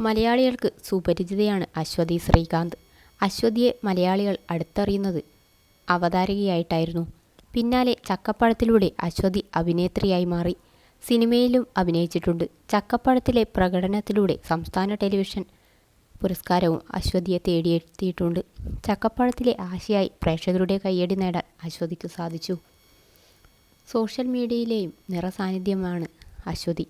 മലയാളികൾക്ക് സുപരിചിതയാണ് അശ്വതി ശ്രീകാന്ത്. അശ്വതിയെ മലയാളികൾ അടുത്തറിയുന്നത് അവതാരകയായിട്ടായിരുന്നു. പിന്നാലെ ചക്കപ്പഴത്തിലൂടെ അശ്വതി അഭിനേത്രിയായി മാറി. സിനിമയിലും അഭിനയിച്ചിട്ടുണ്ട്. ചക്കപ്പഴത്തിലെ പ്രകടനത്തിലൂടെ സംസ്ഥാന ടെലിവിഷൻ പുരസ്കാരവും അശ്വതിയെ തേടിയെത്തിയിട്ടുണ്ട്. ചക്കപ്പഴത്തിലെ ആശയായി പ്രേക്ഷകരുടെ കയ്യടി നേടാൻ അശ്വതിക്ക് സാധിച്ചു. സോഷ്യൽ മീഡിയയിലെയും നിറസാന്നിധ്യമാണ് അശ്വതി.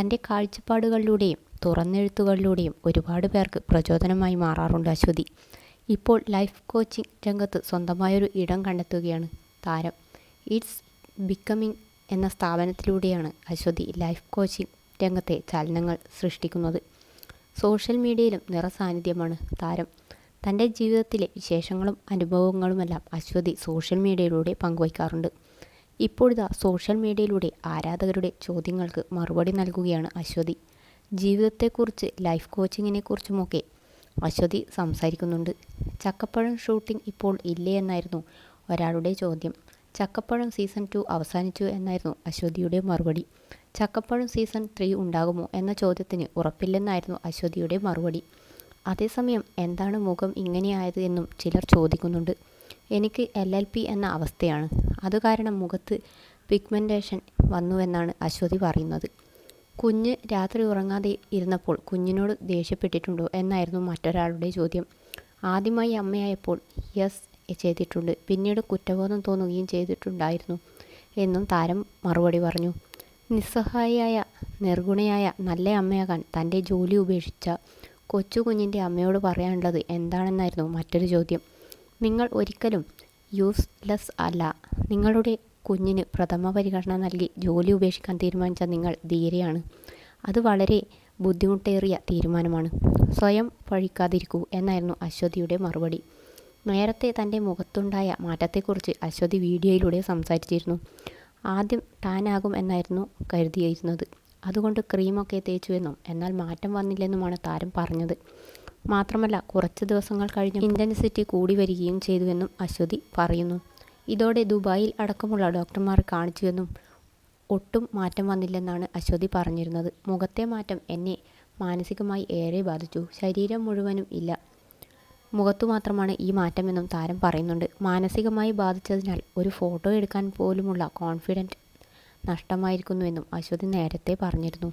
തന്റെ കാഴ്ചപ്പാടുകളിലൂടെയും തുറന്നെഴുത്തുകളിലൂടെയും ഒരുപാട് പേർക്ക് പ്രചോദനമായി മാറാറുണ്ട് അശ്വതി. ഇപ്പോൾ ലൈഫ് കോച്ചിങ് രംഗത്ത് സ്വന്തമായൊരു ഇടം കണ്ടെത്തുകയാണ് താരം. ഇറ്റ്സ് ബിക്കമിങ് എന്ന സ്ഥാപനത്തിലൂടെയാണ് അശ്വതി ലൈഫ് കോച്ചിങ് രംഗത്തെ ചലനങ്ങൾ സൃഷ്ടിക്കുന്നത്. സോഷ്യൽ മീഡിയയിലും നിറസാന്നിധ്യമാണ് താരം. തന്റെ ജീവിതത്തിലെ വിശേഷങ്ങളും അനുഭവങ്ങളുമെല്ലാം അശ്വതി സോഷ്യൽ മീഡിയയിലൂടെ പങ്കുവയ്ക്കാറുണ്ട്. ഇപ്പോഴിതാ സോഷ്യൽ മീഡിയയിലൂടെ ആരാധകരുടെ ചോദ്യങ്ങൾക്ക് മറുപടി നൽകുകയാണ് അശ്വതി. ജീവിതത്തെക്കുറിച്ച് ലൈഫ് കോച്ചിങ്ങിനെക്കുറിച്ചുമൊക്കെ അശ്വതി സംസാരിക്കുന്നുണ്ട്. ചക്കപ്പഴം ഷൂട്ടിംഗ് ഇപ്പോൾ ഇല്ലേ എന്നായിരുന്നു ഒരാളുടെ ചോദ്യം. ചക്കപ്പഴം സീസൺ ടു അവസാനിച്ചു എന്നായിരുന്നു അശ്വതിയുടെ മറുപടി. ചക്കപ്പഴം സീസൺ ത്രീ ഉണ്ടാകുമോ എന്ന ചോദ്യത്തിന് ഉറപ്പില്ലെന്നായിരുന്നു അശ്വതിയുടെ മറുപടി. അതേസമയം എന്താണ് മുഖം ഇങ്ങനെയായത് എന്നും ചിലർ ചോദിക്കുന്നുണ്ട്. എനിക്ക് എൽ എൽ പി എന്ന അവസ്ഥയാണ്. അത് കാരണം മുഖത്ത് പിഗ്മെന്റേഷൻ വന്നുവെന്നാണ് അശ്വതി പറയുന്നത്. കുഞ്ഞ് രാത്രി ഉറങ്ങാതെ ഇരുന്നപ്പോൾ കുഞ്ഞിനോട് ദേഷ്യപ്പെട്ടിട്ടുണ്ടോ എന്നായിരുന്നു മറ്റൊരാളുടെ ചോദ്യം. ആദ്യമായി അമ്മയായപ്പോൾ യെസ് ചെയ്തിട്ടുണ്ട്. പിന്നീട് കുറ്റബോധം തോന്നുകയും ചെയ്തിട്ടുണ്ടായിരുന്നു എന്നും താരം മറുപടി പറഞ്ഞു. നിസ്സഹായിയായ നിർഗുണയായ നല്ല അമ്മയാകാൻ തന്റെ ജോലി ഉപേക്ഷിച്ച കൊച്ചു കുഞ്ഞിന്റെ അമ്മയോട് പറയാനുള്ളത് എന്താണെന്നായിരുന്നു മറ്റൊരു ചോദ്യം. നിങ്ങൾ ഒരിക്കലും യൂസ്ലെസ് അല്ല. നിങ്ങളുടെ കുഞ്ഞിന് പ്രഥമ പരിഗണന നൽകി ജോലി ഉപേക്ഷിക്കാൻ തീരുമാനിച്ച നിങ്ങൾ ധീരയാണ്. അത് വളരെ ബുദ്ധിമുട്ടേറിയ തീരുമാനമാണ്. സ്വയം പഴിക്കാതിരിക്കൂ എന്നായിരുന്നു അശ്വതിയുടെ മറുപടി. നേരത്തെ തന്റെ മുഖത്തുണ്ടായ മാറ്റത്തെക്കുറിച്ച് അശ്വതി വീഡിയോയിലൂടെ സംസാരിച്ചിരുന്നു. ആദ്യം ടാനാകും എന്നായിരുന്നു കരുതിയിരുന്നത്. അതുകൊണ്ട് ക്രീമൊക്കെ തേച്ചുവെന്നും എന്നാൽ മാറ്റം വന്നില്ലെന്നുമാണ് താരം പറഞ്ഞത്. മാത്രമല്ല കുറച്ച് ദിവസങ്ങൾ കഴിഞ്ഞ് ഇന്റൻസിറ്റി കൂടി വരികയും ചെയ്തുവെന്നും അശ്വതി പറയുന്നു. ഇതോടെ ദുബായിൽ അടക്കമുള്ള ഡോക്ടർമാർ കാണിച്ചുവെന്നും ഒട്ടും മാറ്റം വന്നില്ലെന്നാണ് അശ്വതി പറഞ്ഞിരുന്നത്. മുഖത്തെ മാറ്റം എന്നെ മാനസികമായി ഏറെ ബാധിച്ചു. ശരീരം മുഴുവനും ഇല്ല. മുഖത്തു മാത്രമാണ് ഈ മാറ്റമെന്നും താരം പറയുന്നുണ്ട്. മാനസികമായി ബാധിച്ചതിനാൽ ഒരു ഫോട്ടോ എടുക്കാൻ പോലുമുള്ള കോൺഫിഡന്റ് നഷ്ടമായിരിക്കുന്നുവെന്നും അശ്വതി നേരത്തെ പറഞ്ഞിരുന്നു.